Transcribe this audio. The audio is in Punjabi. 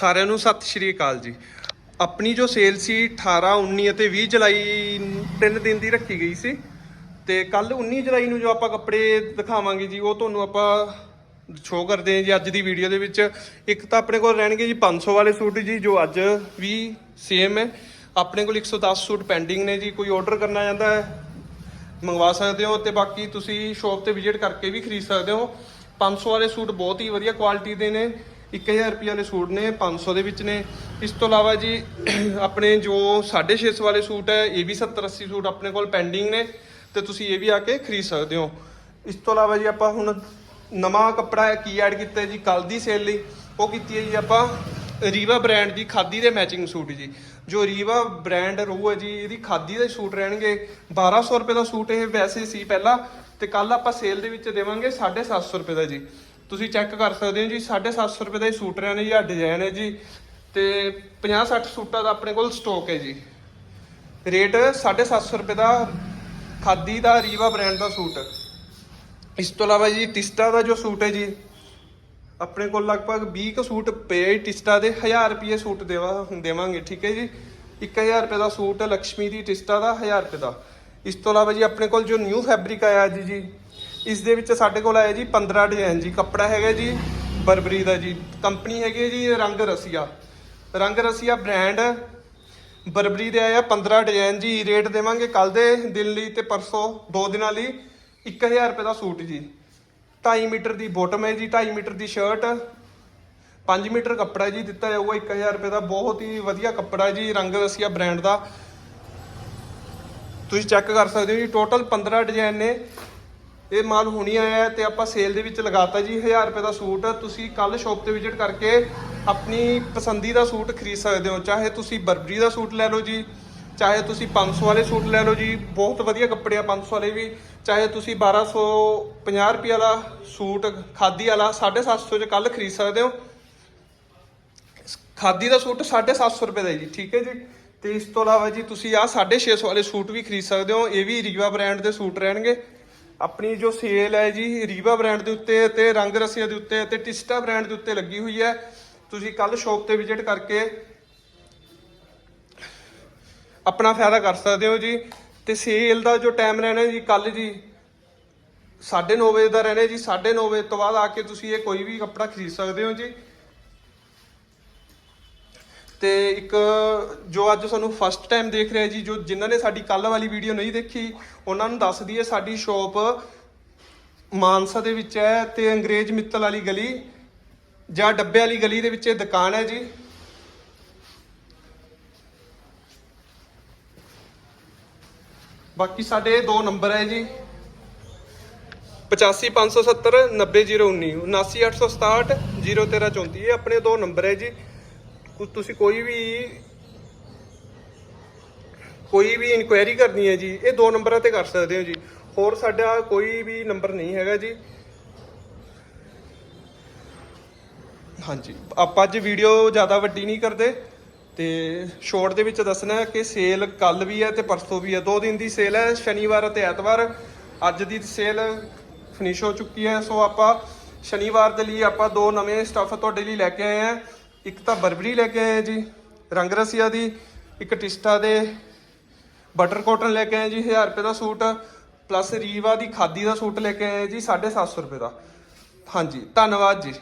ਸਾਰਿਆਂ ਨੂੰ ਸਤਿ ਸ਼੍ਰੀ ਅਕਾਲ ਜੀ। ਆਪਣੀ ਜੋ ਸੇਲ ਸੀ 18 19 ਅਤੇ 20 ਜੁਲਾਈ ਤਿੰਨ ਦਿਨ ਦੀ ਰੱਖੀ ਗਈ ਸੀ। ਤੇ ਕੱਲ 19 ਜੁਲਾਈ ਨੂੰ ਜੋ ਆਪਾਂ ਕੱਪੜੇ ਦਿਖਾਵਾਂਗੇ ਜੀ, ਉਹ ਤੁਹਾਨੂੰ ਆਪਾਂ ਸ਼ੋਅ ਕਰਦੇ ਹਾਂ ਜੀ ਅੱਜ ਦੀ ਵੀਡੀਓ ਦੇ ਵਿੱਚ। ਇੱਕ ਤਾਂ ਆਪਣੇ ਕੋਲ ਰਹਿਣਗੇ ਜੀ 500 ਵਾਲੇ ਸੂਟ ਜੀ, ਜੋ ਅੱਜ ਵੀ ਸੇਮ ਹੈ। ਆਪਣੇ ਕੋਲ 110 ਸੂਟ ਪੈਂਡਿੰਗ ਨੇ ਜੀ, ਕੋਈ ਆਰਡਰ ਕਰਨਾ ਚਾਹੁੰਦਾ ਹੈ, ਮੰਗਵਾ ਸਕਦੇ ਹੋ ਤੇ ਬਾਕੀ ਤੁਸੀਂ ਸ਼ਾਪ ਤੇ ਵਿਜ਼ਿਟ ਕਰਕੇ ਵੀ ਖਰੀਦ ਸਕਦੇ ਹੋ। 500 ਵਾਲੇ ਸੂਟ ਬਹੁਤ ਹੀ ਵਧੀਆ ਕੁਆਲਿਟੀ ਦੇ ਨੇ। 1000 ਰੁਪਏ ਵਾਲੇ ਸੂਟ ਨੇ 500 ਦੇ ਵਿੱਚ ਨੇ। ਇਸ ਤੋਂ ਇਲਾਵਾ ਜੀ, ਆਪਣੇ ਜੋ 650 ਵਾਲੇ ਸੂਟ ਹੈ, ਇਹ ਵੀ 70 80 ਸੂਟ ਆਪਣੇ ਕੋਲ ਪੈਂਡਿੰਗ ਨੇ ਤੇ ਤੁਸੀਂ ਇਹ ਵੀ ਆ ਕੇ ਖਰੀਦ ਸਕਦੇ ਹੋ। ਇਸ ਤੋਂ ਇਲਾਵਾ ਜੀ, ਆਪਾਂ ਹੁਣ ਨਵਾਂ ਕੱਪੜਾ ਕੀ ਐਡ ਕੀਤਾ ਜੀ ਕੱਲ ਦੀ ਸੇਲ ਲਈ। ਉਹ ਕੀਤੀ ਹੈ ਜੀ, ਆਪਾਂ ਰੀਵਾ ਬ੍ਰਾਂਡ ਦੀ ਖਾਦੀ ਦੇ ਮੈਚਿੰਗ ਸੂਟ ਜੀ। ਜੋ ਰੀਵਾ ਬ੍ਰਾਂਡ ਰਹੂ ਹੈ ਜੀ, ਇਹਦੀ ਖਾਦੀ ਦੇ ਸੂਟ ਰਹਿਣਗੇ। 1200 ਰੁਪਏ ਦਾ ਸੂਟ ਇਹ ਵੈਸੇ ਸੀ ਪਹਿਲਾਂ ਤੇ ਕੱਲ ਆਪਾਂ ਸੇਲ ਦੇ ਵਿੱਚ ਦੇਵਾਂਗੇ 750 ਰੁਪਏ ਦਾ ਜੀ। ਤੁਸੀਂ ਚੈੱਕ ਕਰ ਸਕਦੇ ਹੋ ਜੀ 750 ਰੁਪਏ ਦਾ ਇਹ ਸੂਟ ਰਹਿਣੇ ਜੀ ਆ ਡਿਜ਼ਾਈਨ ਹੈ ਜੀ। ਤੇ 50 60 ਸੂਟਾਂ ਦਾ ਆਪਣੇ ਕੋਲ ਸਟਾਕ ਹੈ ਜੀ। ਰੇਟ 750 ਰੁਪਏ ਦਾ, ਖਾਦੀ ਦਾ, ਰੀਵਾ ਬ੍ਰਾਂਡ ਦਾ ਸੂਟ। ਇਸ ਤੋਂ ਇਲਾਵਾ ਜੀ, ਟਿਸਟਾ ਦਾ ਜੋ ਸੂਟ ਹੈ ਜੀ, ਆਪਣੇ ਕੋਲ ਲਗਭਗ 20 ਕੁ ਸੂਟ ਪਏ ਟਿਸਟਾ ਦੇ। 1000 ਰੁਪਏ ਸੂਟ ਦੇਵਾ ਦੇਵਾਂਗੇ, ਠੀਕ ਹੈ ਜੀ। 1000 ਰੁਪਏ ਦਾ ਸੂਟ ਹੈ ਲక్ష్ਮੀ ਦੀ ਟਿਸਟਾ ਦਾ 1000 ਰੁਪਏ ਦਾ। ਇਸ ਤੋਂ ਇਲਾਵਾ ਜੀ, ਆਪਣੇ ਕੋਲ ਜੋ ਨਿਊ ਫੈਬਰਿਕ ਆਇਆ ਜੀ ਜੀ ਇਸ ਦੇ ਵਿੱਚ ਸਾਡੇ ਕੋਲ ਆਇਆ ਜੀ 15 ਡਿਜ਼ਾਈਨ ਜੀ, ਕੱਪੜਾ ਹੈਗਾ ਜੀ, ਬਰਬਰੀ ਦਾ ਜੀ, ਕੰਪਨੀ ਹੈਗੀ ਹੈ ਜੀ ਰੰਗ ਰਸੀਆ। ਰੰਗ ਰਸੀਆ ਬ੍ਰਾਂਡ ਬਰਬਰੀ ਦੇ ਆਇਆ 15 ਡਿਜ਼ਾਈਨ ਜੀ ਰੇਟ ਦੇਵਾਂਗੇ ਕੱਲ ਦੇ, ਦਿਨ ਲਈ ਤੇ ਪਰਸੋਂ, ਦੋ ਦਿਨਾਂ ਲਈ 1000 ਰੁਪਏ ਦਾ ਸੂਟ ਜੀ। 2.5 ਮੀਟਰ ਦੀ ਬੋਟਮ ਹੈ ਜੀ 2.5 ਮੀਟਰ ਦੀ ਸ਼ਰਟ 5 ਮੀਟਰ ਕੱਪੜਾ ਜੀ ਦਿੱਤਾ ਜਾਊਗਾ 1000 ਰੁਪਏ ਦਾ ਬਹੁਤ ਹੀ ਵਧੀਆ ਕੱਪੜਾ ਜੀ, ਰੰਗ ਰਸੀਆ ਬ੍ਰਾਂਡ ਦਾ। ਤੁਸੀਂ ਚੈੱਕ ਕਰ ਸਕਦੇ ਹੋ ਜੀ ਟੋਟਲ 15 ਡਿਜ਼ਾਈਨ ਨੇ ਇਹ ਮਾਲ ਹੁਣੀ ਆਇਆ ਹੈ ਤੇ ਆਪਾਂ ਸੇਲ ਦੇ ਵਿੱਚ ਲਗਾਤਾ ਜੀ 1000 ਰੁਪਏ ਦਾ ਸੂਟ। ਤੁਸੀਂ ਕੱਲ ਸ਼ਾਪ ਤੇ ਵਿਜ਼ਿਟ ਕਰਕੇ ਆਪਣੀ ਪਸੰਦੀਦਾ ਸੂਟ ਖਰੀਦ ਸਕਦੇ ਹੋ। ਚਾਹੇ ਤੁਸੀਂ ਬਰਬਰੀ ਦਾ ਸੂਟ ਲੈ ਲਓ ਜੀ, ਚਾਹੇ ਤੁਸੀਂ 500 ਵਾਲੇ ਸੂਟ ਲੈ ਲਓ ਜੀ, ਬਹੁਤ ਵਧੀਆ ਕੱਪੜੇ ਆ 500 ਵਾਲੇ ਵੀ। ਚਾਹੇ ਤੁਸੀਂ 1250 ਰੁਪਏ ਵਾਲਾ ਸੂਟ, ਖਾਦੀ ਵਾਲਾ 750 ਚ ਕੱਲ ਖਰੀਦ ਸਕਦੇ ਹੋ। ਖਾਦੀ ਦਾ ਸੂਟ 750 ਰੁਪਏ ਦਾ ਜੀ, ਠੀਕ ਹੈ ਜੀ। ਤੇ ਇਸ ਤੋਂ ਇਲਾਵਾ ਜੀ, ਤੁਸੀਂ ਆ 650 ਵਾਲੇ ਸੂਟ ਵੀ ਖਰੀਦ ਸਕਦੇ ਹੋ। ਇਹ ਵੀ ਰੀਵਾ ਬ੍ਰਾਂਡ ਦੇ ਸੂਟ ਰਹਿਣਗੇ। ਆਪਣੀ ਜੋ ਸੇਲ ਹੈ ਜੀ, ਰੀਵਾ ਬ੍ਰਾਂਡ ਦੇ ਉੱਤੇ ਤੇ ਰੰਗ ਰਸੀਆ ਦੇ ਉੱਤੇ ਤੇ ਟਿਸਟਾ ਬ੍ਰਾਂਡ ਦੇ ਉੱਤੇ ਲੱਗੀ ਹੋਈ ਹੈ। ਤੁਸੀਂ ਕੱਲ ਸ਼ਾਪ ਤੇ ਵਿਜ਼ਿਟ ਕਰਕੇ ਆਪਣਾ ਫਾਇਦਾ ਕਰ ਸਕਦੇ ਹੋ ਜੀ। ਤੇ ਸੇਲ ਦਾ ਜੋ ਟਾਈਮ ਰਹਿਣਾ ਜੀ ਕੱਲ ਜੀ 9:30 ਵਜੇ ਦਾ ਰਹਿਣਾ ਜੀ 9:30 ਵਜੇ ਤੋਂ ਬਾਅਦ ਆ ਕੇ ਤੁਸੀਂ ਇਹ ਕੋਈ ਵੀ ਕੱਪੜਾ ਖਰੀਦ ਸਕਦੇ ਹੋ ਜੀ। ਤੇ ਇੱਕ ਜੋ ਅੱਜ ਸਾਨੂੰ ਫਸਟ ਟਾਈਮ ਦੇਖ ਰਿਹਾ ਜੀ, ਜੋ ਜਿਨ੍ਹਾਂ ਨੇ ਸਾਡੀ ਕੱਲ ਵਾਲੀ ਵੀਡੀਓ ਨਹੀਂ ਦੇਖੀ, ਉਹਨਾਂ ਨੂੰ ਦੱਸ ਦਈਏ, ਸਾਡੀ ਸ਼ਾਪ ਮਾਨਸਾ ਦੇ ਵਿੱਚ ਹੈ ਤੇ ਅੰਗਰੇਜ਼ ਮਿੱਤਲ ਵਾਲੀ ਗਲੀ ਜਾਂ ਡੱਬੇ ਵਾਲੀ ਗਲੀ ਦੇ ਵਿੱਚ ਇਹ ਦੁਕਾਨ ਹੈ ਜੀ। ਬਾਕੀ ਸਾਡੇ ਦੋ ਨੰਬਰ ਹੈ ਜੀ। 85570 90019 79867 01334 ਇਹ ਆਪਣੇ ਦੋ ਨੰਬਰ ਹੈ ਜੀ। ਤੁਸੀਂ ਕੋਈ ਵੀ ਕੋਈ ਵੀ ਇਨਕੁਆਇਰੀ ਕਰਨੀ ਹੈ ਜੀ, ਇਹ ਦੋ ਨੰਬਰਾਂ ਤੇ ਕਰ ਸਕਦੇ ਹੋ ਜੀ। ਹੋਰ ਸਾਡਾ ਕੋਈ ਵੀ ਨੰਬਰ ਨਹੀਂ ਹੈਗਾ ਜੀ। ਹਾਂਜੀ, ਆਪਾਂ ਅੱਜ ਵੀਡੀਓ ਜ਼ਿਆਦਾ ਵੱਡੀ ਨਹੀਂ ਕਰਦੇ। ਤੇ ਸ਼ੋਰਟ ਦੇ ਵਿੱਚ ਦੱਸਣਾ ਹੈ ਕਿ ਸੇਲ ਕੱਲ ਵੀ ਹੈ ਤੇ ਪਰਸੋਂ ਵੀ ਹੈ। ਦੋ ਦਿਨ ਦੀ ਸੇਲ ਹੈ, ਸ਼ਨੀਵਾਰ ਅਤੇ ਐਤਵਾਰ। ਅੱਜ ਦੀ ਸੇਲ ਫਿਨਿਸ਼ ਹੋ ਚੁੱਕੀ ਹੈ। ਸੋ ਆਪਾਂ ਸ਼ਨੀਵਾਰ ਦੇ ਲਈ ਆਪਾਂ ਦੋ ਨਵੇਂ ਸਟੱਫ ਤੁਹਾਡੇ ਲਈ ਲੈ ਕੇ ਆਏ ਹਾਂ। ਇੱਕ ਤਾਂ ਬਰਬਰੀ ਲੈ ਕੇ ਆਏ ਜੀ, ਰੰਗ ਰਸੀਆ ਦੀ, ਇੱਕ ਟਿਸਟਾ ਦੇ, ਬਟਰ ਕੋਟਨ ਲੈ ਕੇ ਆਏ ਜੀ 1000 ਰੁਪਏ ਦਾ ਸੂਟ, ਪਲੱਸ ਰੀਵਾ ਦੀ ਖਾਦੀ ਦਾ ਸੂਟ ਲੈ ਕੇ ਆਏ ਜੀ 750 ਰੁਪਏ ਦਾ। ਹਾਂਜੀ, ਧੰਨਵਾਦ ਜੀ।